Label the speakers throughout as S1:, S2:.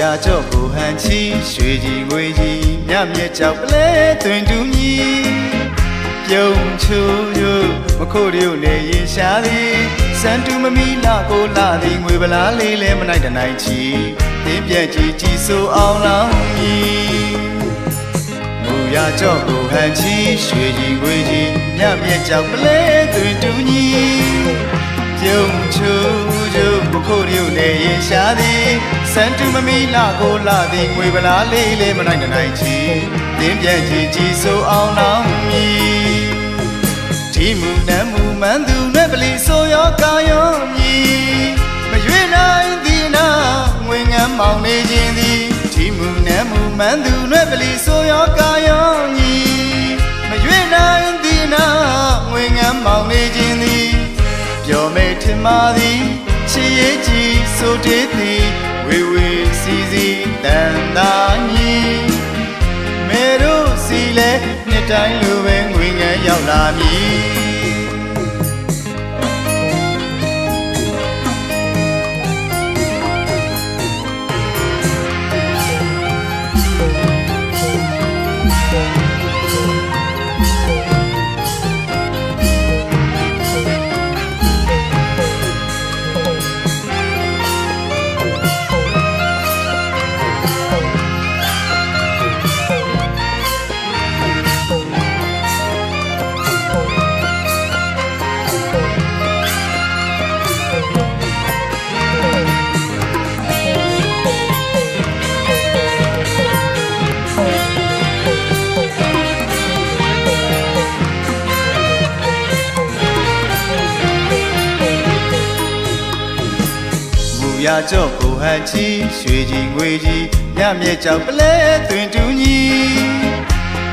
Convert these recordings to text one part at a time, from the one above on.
S1: ရာကြော့ကိုဟန်ချီရွှေကြီးငွေကြီးမြမြက်ကြောက်ပလဲတွင်တူညီပြုံးချိုးရမခိုးရုံနဲ့ရင်ရှာသည်စံတူမမီလာကိုလာသည်ငွေပလားလေးလဲမနိုင်တနိုင်ချီတင်းပြက်ကြီးကြီးဆိုအောင်လောင်းမီမူရာကြော့ကိုဟန်ချီရွှေကြီးငွေကြီးမြမြက်ကြောက်ပလဲတွင်တူညီပြုံးချိုး ရမခိုးရုံနဲ့ရင်ရှာသည်စံတူမမီလာကိုလာသည်ငွေပလားလေးလဲမနိုင်တနိုင်ချီတင်းပြက်ကြီးကြီးဆိုအောင်လောင်းမီဒီမူနမ်းမူမန်းသူနဲ့ပလီဆိုရောကာယောမြည်မရွေနိုင်သည်နာငွေငမ်းမောင်နေခြင်းသည်ဒီမူနမ်းမူမန်းသူနဲ့ပလီဆိုရောကာယောမြည်မရွေနိုင်သည်နာငွေငမ်းမောင်နေခြင်းသည်ပြောမေထင်မာသည် ချစ်ရဲ့ကြီးဆိုတေးသည်ဝေဝေစီစီတန်တာညီမေတို့စီလဲနှစ်တိုင်းလိုပဲငွေ ရကြော့ကိုဟန်ချီရွှေကြီးငွေကြီးညမြဲကြောက်ပလဲတွင်တူညီ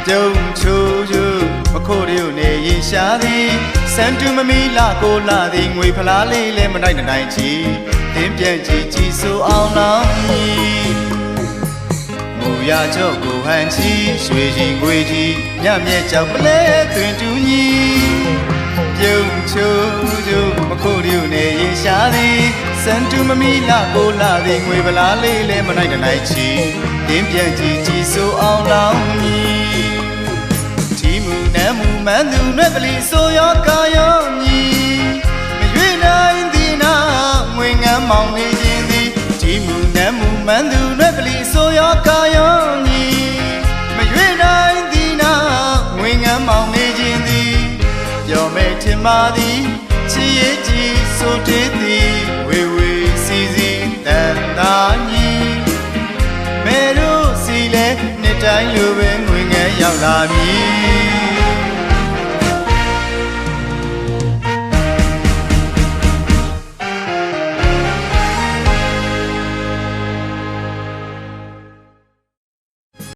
S1: ကြုံချိုးချိုးမခိုးရုံနဲ့ရင်ရှာသည်စံတူမမီလာကိုလာသည်ငွေဖလားလေးလဲမနိုင်တနိုင်ချီတင်းပြန့်ကြီးကြီးဆိုအောင်လောင်းမီမူရကြော့ကိုဟန်ချီရွှေကြီးငွေကြီးညမြဲကြောက်ပလဲတွင်တူညီပြုံးချိုးချိုးမခိုးရုံနဲ့ရင်ရှာသည် စံတူမမီလာကိုလာသည်ငွေပလားလေးလဲမနိုင်တနိုင်ချီတင်းပြန့်ကြီးကြီးဆိုအောင်လောင်းမည်ဒီမူနမ်းမူမန်းသူနဲ့ပလီဆိုရောကာယောမြည်မရွေနိုင်သည်နာငွေငမ်းမောင်နေခြင်းသည်ဒီမူနမ်းမူမန်းသူနဲ့ပလီဆိုရောကာယောမြည်မရွေနိုင်သည်နာငွေငမ်းမောင်နေခြင်းသည်ပြောမေထင်ပါသည်ချစ်ရဲ့ကြီးဆိုတေးသည် တို့စီလဲနှစ်တိုင်းလိုပဲငွေငယ်ရောက်လာမည်